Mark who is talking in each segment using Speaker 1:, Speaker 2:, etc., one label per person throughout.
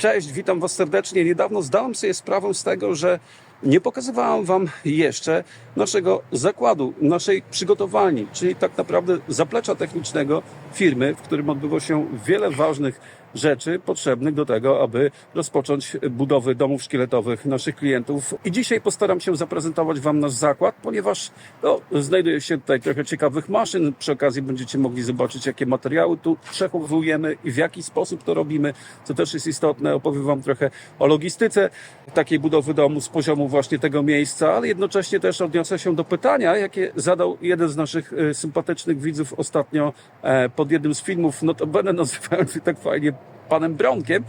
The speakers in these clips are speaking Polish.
Speaker 1: Cześć, witam Was serdecznie. Niedawno zdałem sobie sprawę z tego, że nie pokazywałem Wam jeszcze naszego zakładu, naszej przygotowalni, czyli tak naprawdę zaplecza technicznego firmy, w którym odbywa się wiele ważnych rzeczy potrzebnych do tego, aby rozpocząć budowy domów szkieletowych naszych klientów. I dzisiaj postaram się zaprezentować Wam nasz zakład, ponieważ no, znajduje się tutaj trochę ciekawych maszyn. Przy okazji będziecie mogli zobaczyć, jakie materiały tu przechowujemy i w jaki sposób to robimy, co też jest istotne. Opowiem Wam trochę o logistyce takiej budowy domu z poziomu właśnie tego miejsca, ale jednocześnie też odniosę się do pytania, jakie zadał jeden z naszych e, sympatycznych widzów ostatnio e, pod jednym z filmów, notabene nazywając się tak fajnie panem Bronkiem.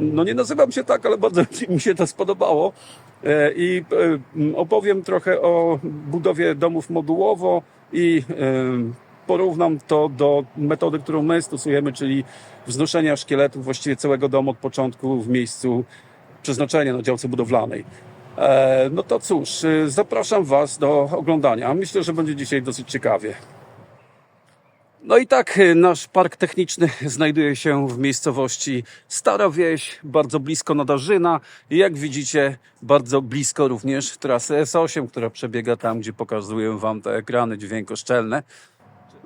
Speaker 1: No nie nazywam się tak, ale bardzo mi się to spodobało. E, I opowiem trochę o budowie domów modułowo i porównam to do metody, którą my stosujemy, czyli wznoszenia szkieletu właściwie całego domu od początku w miejscu przeznaczenia na działce budowlanej. E, No to cóż, e, zapraszam Was do oglądania. Myślę, że będzie dzisiaj dosyć ciekawie. No i tak, y, nasz park techniczny znajduje się w miejscowości Stara Wieś, bardzo blisko Nadarzyna jak widzicie, bardzo blisko również trasy S8, która przebiega tam, gdzie pokazuję Wam te ekrany dźwiękoszczelne.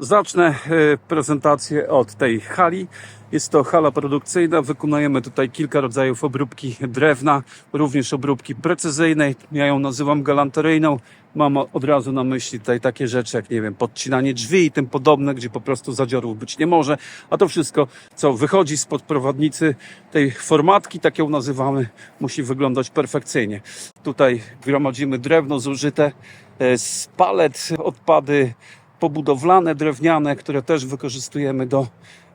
Speaker 1: Zacznę y, prezentację od tej hali. Jest to hala produkcyjna. Wykonujemy tutaj kilka rodzajów obróbki drewna, również obróbki precyzyjnej. Ja ją nazywam galanteryjną. Mam od razu na myśli tutaj takie rzeczy jak, nie wiem, podcinanie drzwi i tym podobne, gdzie po prostu zadziorów być nie może. A to wszystko, co wychodzi spod prowadnicy tej formatki, tak ją nazywamy, musi wyglądać perfekcyjnie. Tutaj gromadzimy drewno zużyte e, z palet, odpady pobudowlane, drewniane, które też wykorzystujemy do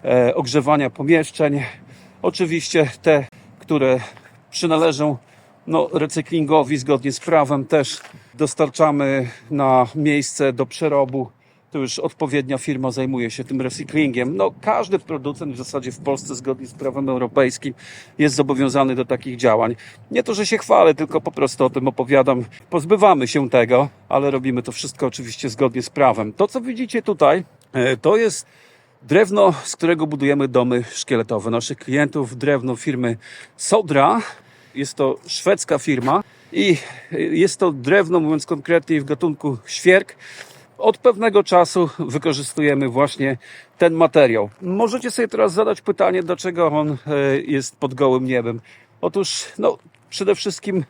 Speaker 1: e, ogrzewania pomieszczeń. Oczywiście te, które przynależą no, recyklingowi zgodnie z prawem, też dostarczamy na miejsce do przerobu. To już odpowiednia firma zajmuje się tym recyklingiem. No, każdy producent w zasadzie w Polsce zgodnie z prawem europejskim jest zobowiązany do takich działań. Nie to, że się chwalę, tylko po prostu o tym opowiadam. Pozbywamy się tego, ale robimy to wszystko oczywiście zgodnie z prawem. To, co widzicie tutaj, e, to jest drewno, z którego budujemy domy szkieletowe naszych klientów. Drewno firmy Sodra. Jest to szwedzka firma i jest to drewno, mówiąc konkretniej, w gatunku świerk. Od pewnego czasu wykorzystujemy właśnie ten materiał. Możecie sobie teraz zadać pytanie, dlaczego on e, jest pod gołym niebem. Otóż, no, przede wszystkim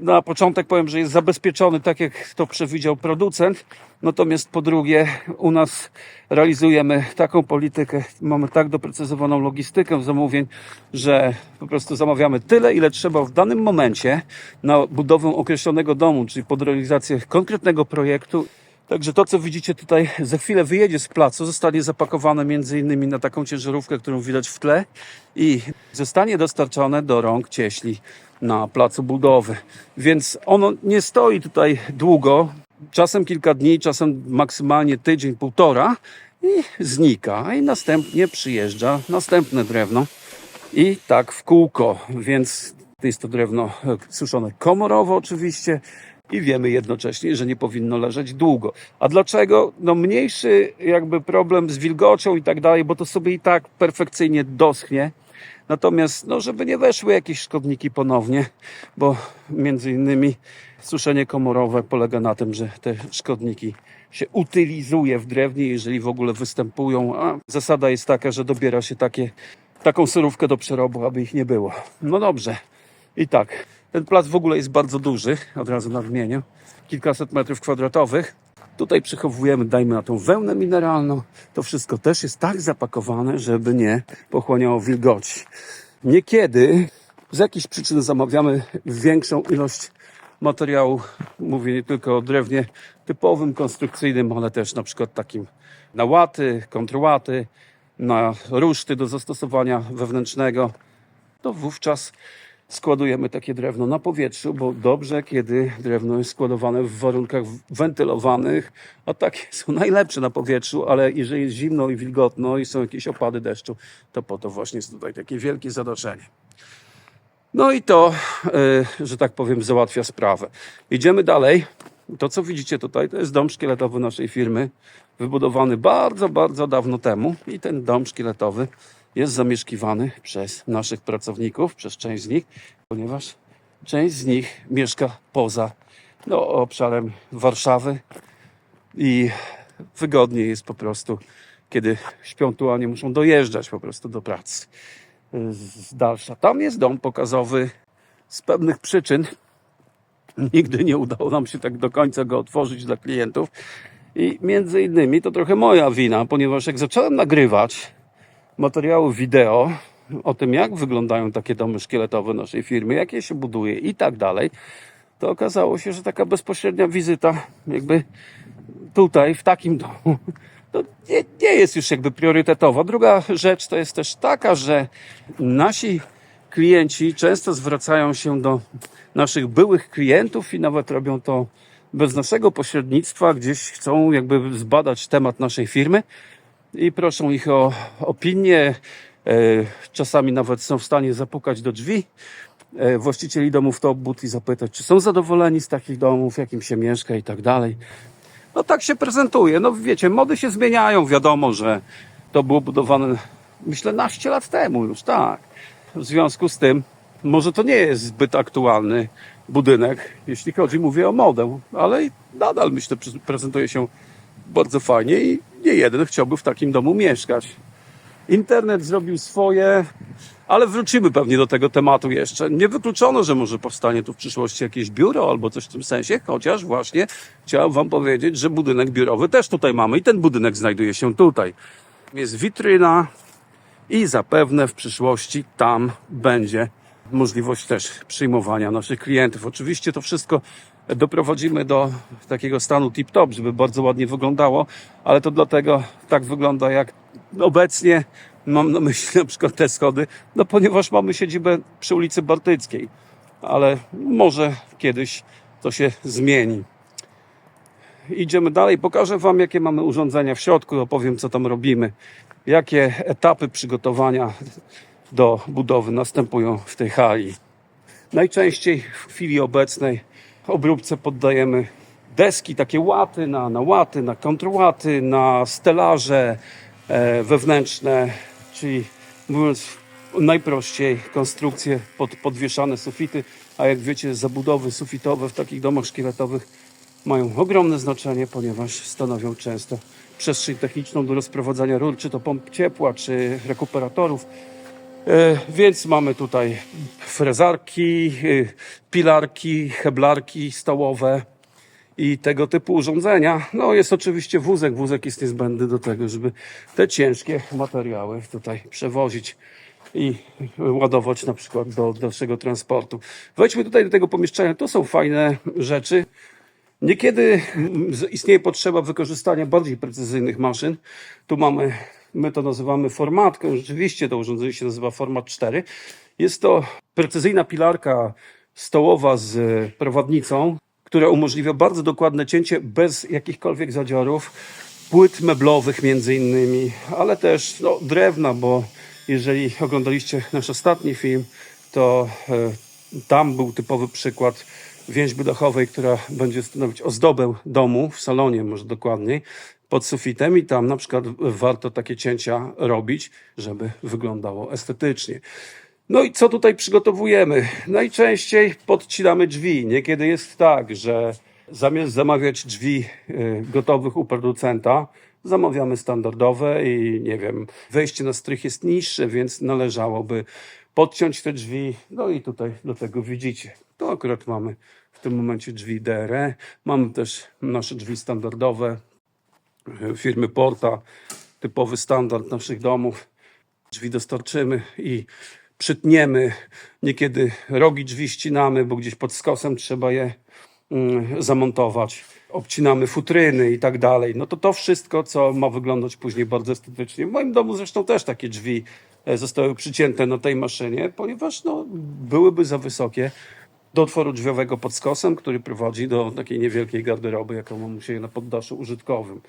Speaker 1: na początek powiem, że jest zabezpieczony tak, jak to przewidział producent. Natomiast po drugie, u nas realizujemy taką politykę, mamy tak doprecyzowaną logistykę zamówień, że po prostu zamawiamy tyle, ile trzeba w danym momencie na budowę określonego domu, czyli pod realizację konkretnego projektu. Także to, co widzicie tutaj, za chwilę wyjedzie z placu, zostanie zapakowane między innymi na taką ciężarówkę, którą widać w tle i zostanie dostarczone do rąk cieśli na placu budowy. Więc ono nie stoi tutaj długo, czasem kilka dni, czasem maksymalnie tydzień, półtora i znika. I następnie przyjeżdża następne drewno i tak w kółko. Więc jest to drewno e, suszone komorowo oczywiście i wiemy jednocześnie, że nie powinno leżeć długo. A dlaczego? No mniejszy jakby problem z wilgocią i tak dalej, bo to sobie i tak perfekcyjnie doschnie. Natomiast, no, żeby nie weszły jakieś szkodniki ponownie, bo między innymi suszenie komorowe polega na tym, że te szkodniki się utylizuje w drewnie, jeżeli w ogóle występują, a zasada jest taka, że dobiera się takie, taką surówkę do przerobu, aby ich nie było. No dobrze. I tak, ten plac w ogóle jest bardzo duży, od razu nadmienię, kilkaset metrów kwadratowych. Tutaj przechowujemy, dajmy na tą wełnę mineralną. To wszystko też jest tak zapakowane, żeby nie pochłaniało wilgoci. Niekiedy z jakichś przyczyn zamawiamy większą ilość materiału. Mówię nie tylko o drewnie typowym, konstrukcyjnym, ale też na przykład takim na łaty, kontrłaty, na ruszty do zastosowania wewnętrznego. To wówczas składujemy takie drewno na powietrzu, bo dobrze, kiedy drewno jest składowane w warunkach wentylowanych, a takie są najlepsze na powietrzu, ale jeżeli jest zimno i wilgotno i są jakieś opady deszczu, to po to właśnie jest tutaj takie wielkie zadoszenie. No i to, y, że tak powiem, załatwia sprawę. Idziemy dalej. To, co widzicie tutaj, to jest dom szkieletowy naszej firmy, wybudowany bardzo, bardzo dawno temu. I ten dom szkieletowy jest zamieszkiwany przez naszych pracowników, przez część z nich, ponieważ część z nich mieszka poza no, obszarem Warszawy i wygodniej jest po prostu, kiedy śpią tu, a nie muszą dojeżdżać po prostu do pracy z dalsza. Tam jest dom pokazowy z pewnych przyczyn. Nigdy nie udało nam się tak do końca go otworzyć dla klientów. I między innymi to trochę moja wina, ponieważ jak zacząłem nagrywać materiały wideo o tym, jak wyglądają takie domy szkieletowe naszej firmy, jak je się buduje i tak dalej, to okazało się, że taka bezpośrednia wizyta jakby tutaj, w takim domu, to nie, nie jest już jakby priorytetowa. Druga rzecz to jest też taka, że nasi klienci często zwracają się do naszych byłych klientów i nawet robią to bez naszego pośrednictwa, gdzieś chcą jakby zbadać temat naszej firmy i proszą ich o opinię. E, Czasami nawet są w stanie zapukać do drzwi e, właścicieli domów Top Boot i zapytać, czy są zadowoleni z takich domów, jak im się mieszka i tak dalej. No tak się prezentuje. No wiecie, mody się zmieniają. Wiadomo, że to było budowane, myślę, naście lat temu już, tak. W związku z tym, może to nie jest zbyt aktualny budynek, jeśli chodzi, mówię o modę, ale nadal myślę, prezentuje się bardzo fajnie i nie jeden chciałby w takim domu mieszkać. Internet zrobił swoje, ale wrócimy pewnie do tego tematu jeszcze. Nie wykluczono, że może powstanie tu w przyszłości jakieś biuro albo coś w tym sensie, chociaż właśnie chciałem Wam powiedzieć, że budynek biurowy też tutaj mamy i ten budynek znajduje się tutaj. Jest witryna i zapewne w przyszłości tam będzie możliwość też przyjmowania naszych klientów. Oczywiście to wszystko doprowadzimy do takiego stanu tip-top, żeby bardzo ładnie wyglądało, ale to dlatego tak wygląda jak obecnie. Mam na myśli na przykład te schody, no ponieważ mamy siedzibę przy ulicy Bartyckiej, ale może kiedyś to się zmieni. Idziemy dalej, pokażę Wam, jakie mamy urządzenia w środku, opowiem, co tam robimy, jakie etapy przygotowania do budowy następują w tej hali. Najczęściej w chwili obecnej obróbce poddajemy deski, takie łaty na, na łaty, na kontrłaty, na stelaże e, wewnętrzne, czyli mówiąc najprościej konstrukcje pod podwieszane sufity, a jak wiecie zabudowy sufitowe w takich domach szkieletowych mają ogromne znaczenie, ponieważ stanowią często przestrzeń techniczną do rozprowadzania rur, czy to pomp ciepła, czy rekuperatorów. E, Więc mamy tutaj frezarki, e, pilarki, heblarki stołowe i tego typu urządzenia. No jest oczywiście wózek. Wózek jest niezbędny do tego, żeby te ciężkie materiały tutaj przewozić i ładować na przykład do dalszego transportu. Wejdźmy tutaj do tego pomieszczenia. To są fajne rzeczy. Niekiedy istnieje potrzeba wykorzystania bardziej precyzyjnych maszyn. Tu mamy, my to nazywamy formatką. Rzeczywiście to urządzenie się nazywa Format 4. Jest to precyzyjna pilarka stołowa z prowadnicą, która umożliwia bardzo dokładne cięcie bez jakichkolwiek zadziorów, płyt meblowych między innymi, ale też no, drewna, bo jeżeli oglądaliście nasz ostatni film, to e, tam był typowy przykład więźby dachowej, która będzie stanowić ozdobę domu w salonie, może dokładniej, pod sufitem i tam na przykład warto takie cięcia robić, żeby wyglądało estetycznie. No i co tutaj przygotowujemy? Najczęściej podcinamy drzwi. Niekiedy jest tak, że zamiast zamawiać drzwi y, gotowych u producenta, zamawiamy standardowe i nie wiem, wejście na strych jest niższe, więc należałoby podciąć te drzwi. No i tutaj do tego widzicie. To akurat mamy w tym momencie drzwi DRE. Mamy też nasze drzwi standardowe firmy Porta, typowy standard naszych domów drzwi dostarczymy i przytniemy. Niekiedy rogi drzwi ścinamy, bo gdzieś pod skosem trzeba je mm, zamontować. Obcinamy futryny i tak dalej. No to to wszystko, co ma wyglądać później bardzo estetycznie. W moim domu zresztą też takie drzwi e, zostały przycięte na tej maszynie, ponieważ no, byłyby za wysokie do otworu drzwiowego pod skosem, który prowadzi do takiej niewielkiej garderoby, jaką mam u siebie na poddaszu użytkowym.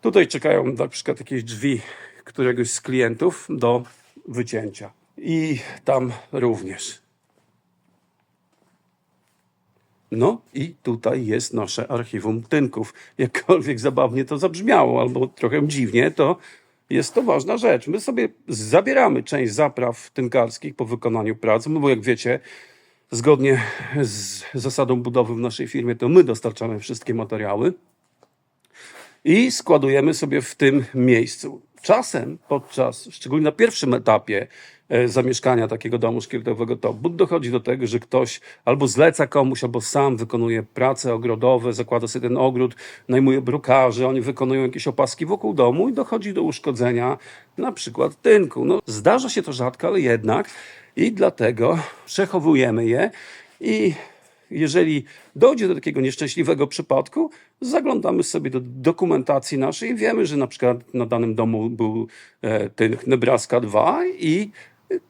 Speaker 1: Tutaj czekają na przykład jakieś drzwi któregoś z klientów do wycięcia. I tam również. No i tutaj jest nasze archiwum tynków. Jakkolwiek zabawnie to zabrzmiało, albo trochę dziwnie, to jest to ważna rzecz. My sobie zabieramy część zapraw tynkarskich po wykonaniu prac, no bo jak wiecie, zgodnie z zasadą budowy w naszej firmie, to my dostarczamy wszystkie materiały i składujemy sobie w tym miejscu. Czasem podczas, szczególnie na pierwszym etapie e, zamieszkania takiego domu szkieletowego, to but dochodzi do tego, że ktoś albo zleca komuś, albo sam wykonuje prace ogrodowe, zakłada sobie ten ogród, najmuje brukarzy, oni wykonują jakieś opaski wokół domu i dochodzi do uszkodzenia na przykład tynku. No, zdarza się to rzadko, ale jednak i dlatego przechowujemy je i jeżeli dojdzie do takiego nieszczęśliwego przypadku, zaglądamy sobie do dokumentacji naszej i wiemy, że na przykład na danym domu był e, tynk Nebraska 2 i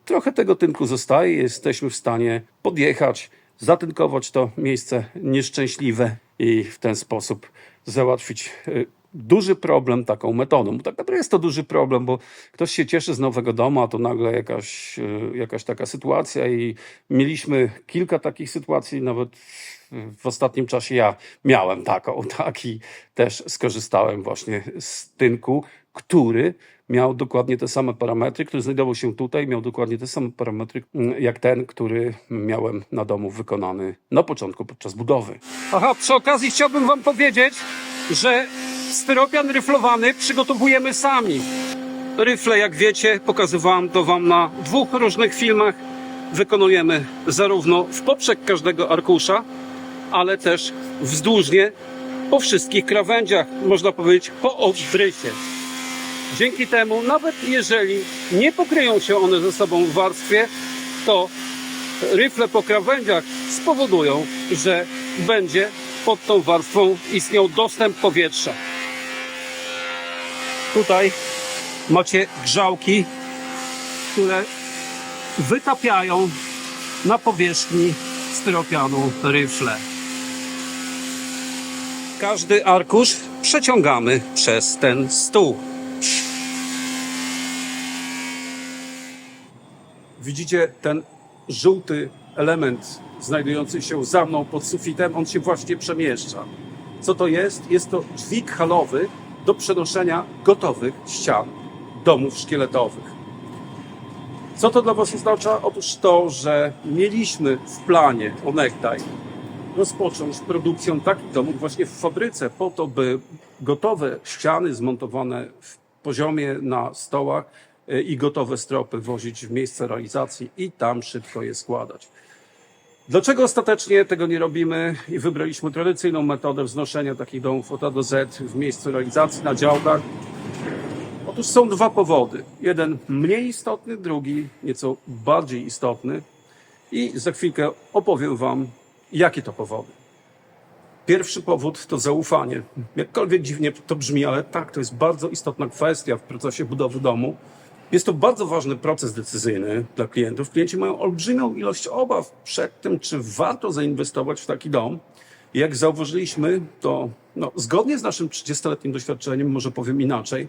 Speaker 1: trochę tego tynku zostaje. Jesteśmy w stanie podjechać, zatynkować to miejsce nieszczęśliwe i w ten sposób załatwić e, duży problem taką metodą. Bo tak naprawdę jest to duży problem, bo ktoś się cieszy z nowego domu, a to nagle jakaś, e, jakaś taka sytuacja i mieliśmy kilka takich sytuacji, nawet w ostatnim czasie ja miałem taką, tak, i też skorzystałem właśnie z tynku, który miał dokładnie te same parametry, który znajdował się tutaj, miał dokładnie te same parametry mm, jak ten, który miałem na domu wykonany na początku podczas budowy. Aha, przy okazji chciałbym Wam powiedzieć, że styropian ryflowany przygotowujemy sami. Ryfle, jak wiecie, pokazywałem to Wam na dwóch różnych filmach. Wykonujemy zarówno w poprzek każdego arkusza, ale też wzdłużnie po wszystkich krawędziach, można powiedzieć po obrysie. Dzięki temu, nawet jeżeli nie pokryją się one ze sobą w warstwie, to ryfle po krawędziach spowodują, że będzie pod tą warstwą istniał dostęp powietrza. Tutaj macie grzałki, które wytapiają na powierzchni styropianu ryfle. Każdy arkusz przeciągamy przez ten stół. Widzicie ten żółty element znajdujący się za mną pod sufitem? On się właśnie przemieszcza. Co to jest? Jest to dźwig halowy do przenoszenia gotowych ścian domów szkieletowych. Co to dla Was oznacza? Otóż to, że mieliśmy w planie onegdaj rozpocząć produkcję takich domów właśnie w fabryce, po to, by gotowe ściany zmontowane w poziomie na stołach i gotowe stropy wozić w miejsce realizacji i tam szybko je składać. Dlaczego ostatecznie tego nie robimy i wybraliśmy tradycyjną metodę wznoszenia takich domów od A do Z w miejscu realizacji na działkach? Otóż są dwa powody. Jeden mniej istotny, drugi nieco bardziej istotny. I za chwilkę opowiem Wam, jakie to powody. Pierwszy powód to zaufanie. Jakkolwiek dziwnie to brzmi, ale tak, to jest bardzo istotna kwestia w procesie budowy domu. Jest to bardzo ważny proces decyzyjny dla klientów. Klienci mają olbrzymią ilość obaw przed tym, czy warto zainwestować w taki dom. Jak zauważyliśmy, to no, zgodnie z naszym 30-letnim doświadczeniem, może powiem inaczej,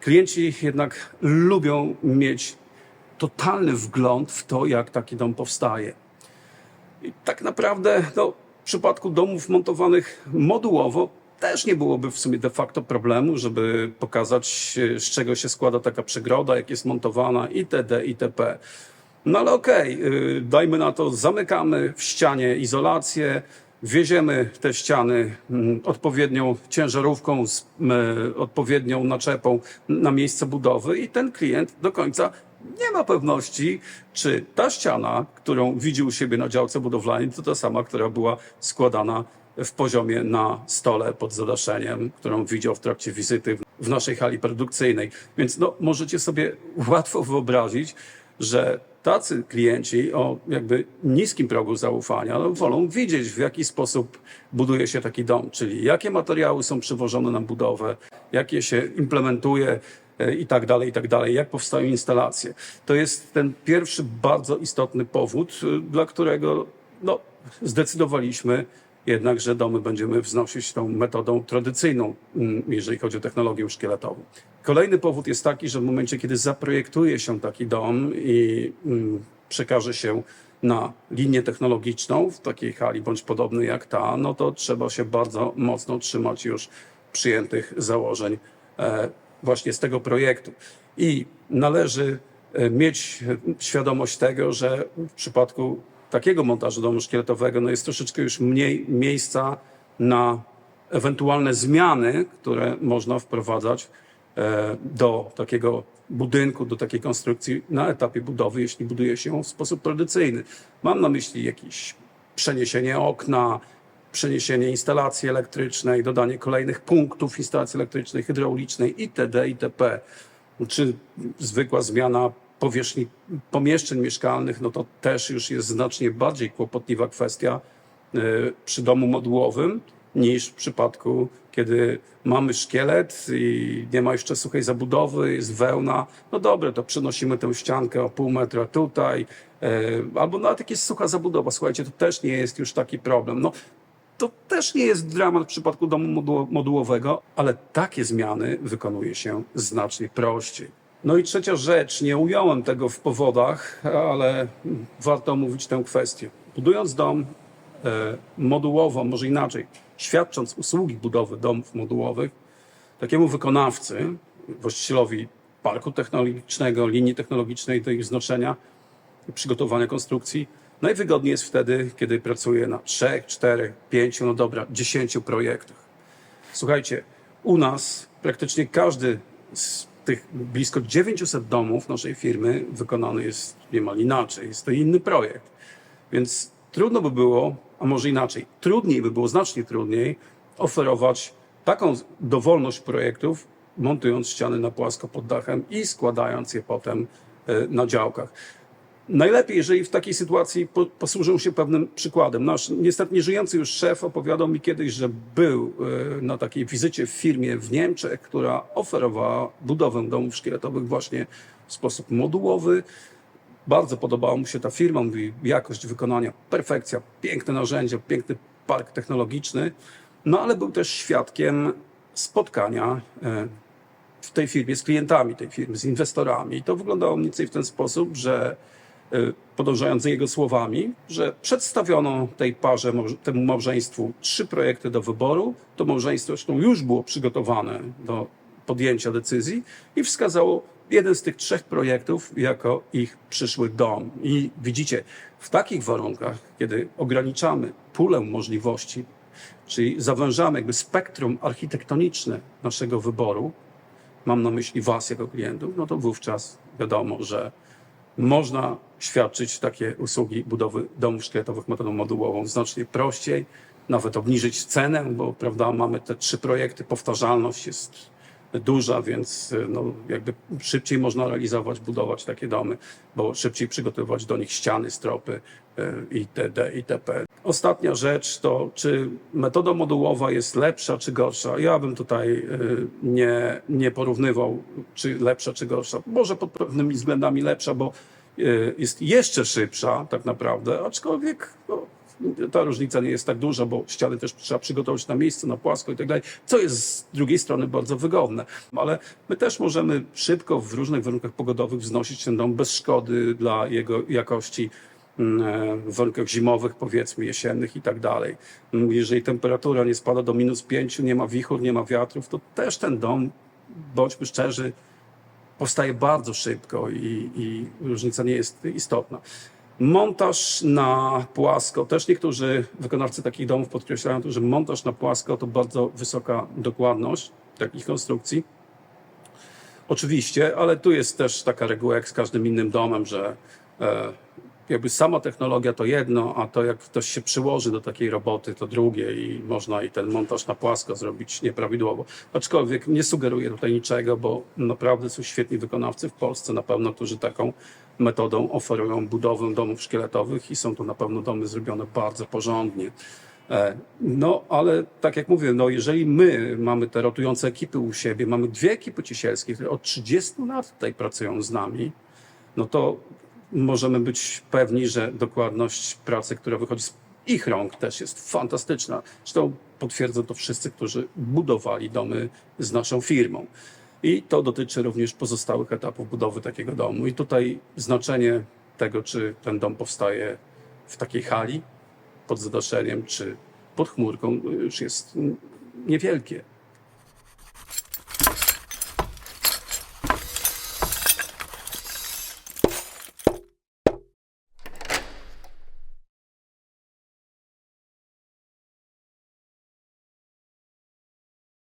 Speaker 1: klienci jednak lubią mieć totalny wgląd w to, jak taki dom powstaje. I tak naprawdę no, w przypadku domów montowanych modułowo też nie byłoby w sumie de facto problemu, żeby pokazać, e, z czego się składa taka przegroda, jak jest montowana itd. itp. No ale okej, okay, dajmy na to, zamykamy w ścianie izolację, wieziemy te ściany mm, odpowiednią ciężarówką z y, odpowiednią naczepą na miejsce budowy i ten klient do końca nie ma pewności, czy ta ściana, którą widzi u siebie na działce budowlanej, to ta sama, która była składana w poziomie na stole pod zadaszeniem, którą widział w trakcie wizyty w naszej hali produkcyjnej. Więc no, możecie sobie łatwo wyobrazić, że tacy klienci o jakby niskim progu zaufania no, wolą widzieć, w jaki sposób buduje się taki dom, czyli jakie materiały są przywożone na budowę, jakie się implementuje e, i tak dalej, i tak dalej, jak powstają instalacje. To jest ten pierwszy bardzo istotny powód, e, dla którego no, zdecydowaliśmy jednak, że domy będziemy wznosić tą metodą tradycyjną, mm, jeżeli chodzi o technologię szkieletową. Kolejny powód jest taki, że w momencie, kiedy zaprojektuje się taki dom i mm, przekaże się na linię technologiczną w takiej hali bądź podobnej jak ta, no to trzeba się bardzo mocno trzymać już przyjętych założeń e, właśnie z tego projektu. I należy e, mieć świadomość tego, że w przypadku takiego montażu domu szkieletowego no jest troszeczkę już mniej miejsca na ewentualne zmiany, które można wprowadzać e, do takiego budynku, do takiej konstrukcji na etapie budowy, jeśli buduje się ją w sposób tradycyjny. Mam na myśli jakieś przeniesienie okna, przeniesienie instalacji elektrycznej, dodanie kolejnych punktów instalacji elektrycznej, hydraulicznej itd. itp. Czy zwykła zmiana powierzchni pomieszczeń mieszkalnych, no to też już jest znacznie bardziej kłopotliwa kwestia e, przy domu modułowym niż w przypadku, kiedy mamy szkielet i nie ma jeszcze suchej zabudowy, jest wełna. No dobre, to przenosimy tę ściankę o pół metra tutaj, e, albo nawet jak jest sucha zabudowa, słuchajcie, to też nie jest już taki problem. No, to też nie jest dramat w przypadku domu moduł- modułowego, ale takie zmiany wykonuje się znacznie prościej. No i trzecia rzecz, nie ująłem tego w powodach, ale warto omówić tę kwestię. Budując dom e, modułowo, może inaczej, świadcząc usługi budowy domów modułowych, takiemu wykonawcy, właścicielowi parku technologicznego, linii technologicznej do ich wznoszenia i przygotowania konstrukcji, najwygodniej jest wtedy, kiedy pracuje na trzech, czterech, pięciu, no dobra, dziesięciu projektach. Słuchajcie, u nas praktycznie każdy z tych blisko 900 domów naszej firmy wykonany jest niemal inaczej. Jest to inny projekt. Więc trudno by było, a może inaczej, trudniej by było, znacznie trudniej oferować taką dowolność projektów, montując ściany na płasko pod dachem i składając je potem e, na działkach. Najlepiej, jeżeli w takiej sytuacji po, się pewnym przykładem. Nasz niestety nieżyjący już szef opowiadał mi kiedyś, że był e, na takiej wizycie w firmie w Niemczech, która oferowała budowę domów szkieletowych właśnie w sposób modułowy. Bardzo podobała mu się ta firma, mówi jakość wykonania, perfekcja, piękne narzędzia, piękny park technologiczny. No ale był też świadkiem spotkania e, w tej firmie z klientami tej firmy, z inwestorami. I to wyglądało mniej więcej w ten sposób, że podążając za jego słowami, że przedstawiono tej parze, temu małżeństwu trzy projekty do wyboru. To małżeństwo zresztą już było przygotowane do podjęcia decyzji i wskazało jeden z tych trzech projektów jako ich przyszły dom. I widzicie, w takich warunkach, kiedy ograniczamy pulę możliwości, czyli zawężamy jakby spektrum architektoniczne naszego wyboru, mam na myśli Was jako klientów, no to wówczas wiadomo, że można świadczyć takie usługi budowy domów szkieletowych metodą modułową. Znacznie prościej, nawet obniżyć cenę, bo prawda, mamy te trzy projekty, powtarzalność jest duża, więc y, no, jakby szybciej można realizować, budować takie domy, bo szybciej przygotowywać do nich ściany, stropy y, itd. itp. Ostatnia rzecz to, czy metoda modułowa jest lepsza czy gorsza? Ja bym tutaj y, nie, nie porównywał, czy lepsza czy gorsza. Może pod pewnymi względami lepsza, bo jest jeszcze szybsza tak naprawdę, aczkolwiek no, ta różnica nie jest tak duża, bo ściany też trzeba przygotować na miejsce, na płasko i tak dalej, co jest z drugiej strony bardzo wygodne. Ale my też możemy szybko w różnych warunkach pogodowych wznosić ten dom bez szkody dla jego jakości mm, e, w warunkach zimowych, powiedzmy jesiennych i tak dalej. Jeżeli temperatura nie spada do minus pięciu, nie ma wichur, nie ma wiatrów, to też ten dom, bądźmy szczerzy, powstaje bardzo szybko i, i różnica nie jest istotna. Montaż na płasko. Też niektórzy wykonawcy takich domów podkreślają, to, że montaż na płasko to bardzo wysoka dokładność takich konstrukcji. Oczywiście, ale tu jest też taka reguła jak z każdym innym domem, że e, jakby sama technologia to jedno, a to jak ktoś się przyłoży do takiej roboty to drugie i można i ten montaż na płasko zrobić nieprawidłowo. Aczkolwiek nie sugeruję tutaj niczego, bo naprawdę są świetni wykonawcy w Polsce na pewno, którzy taką metodą oferują budowę domów szkieletowych i są to na pewno domy zrobione bardzo porządnie. E, No, ale tak jak mówię, no jeżeli my mamy te rotujące ekipy u siebie, mamy dwie ekipy ciesielskie, które od 30 lat tutaj pracują z nami, no to możemy być pewni, że dokładność pracy, która wychodzi z ich rąk też jest fantastyczna. Zresztą potwierdzą to wszyscy, którzy budowali domy z naszą firmą. I to dotyczy również pozostałych etapów budowy takiego domu. I tutaj znaczenie tego, czy ten dom powstaje w takiej hali pod zadaszeniem, czy pod chmurką, już jest niewielkie.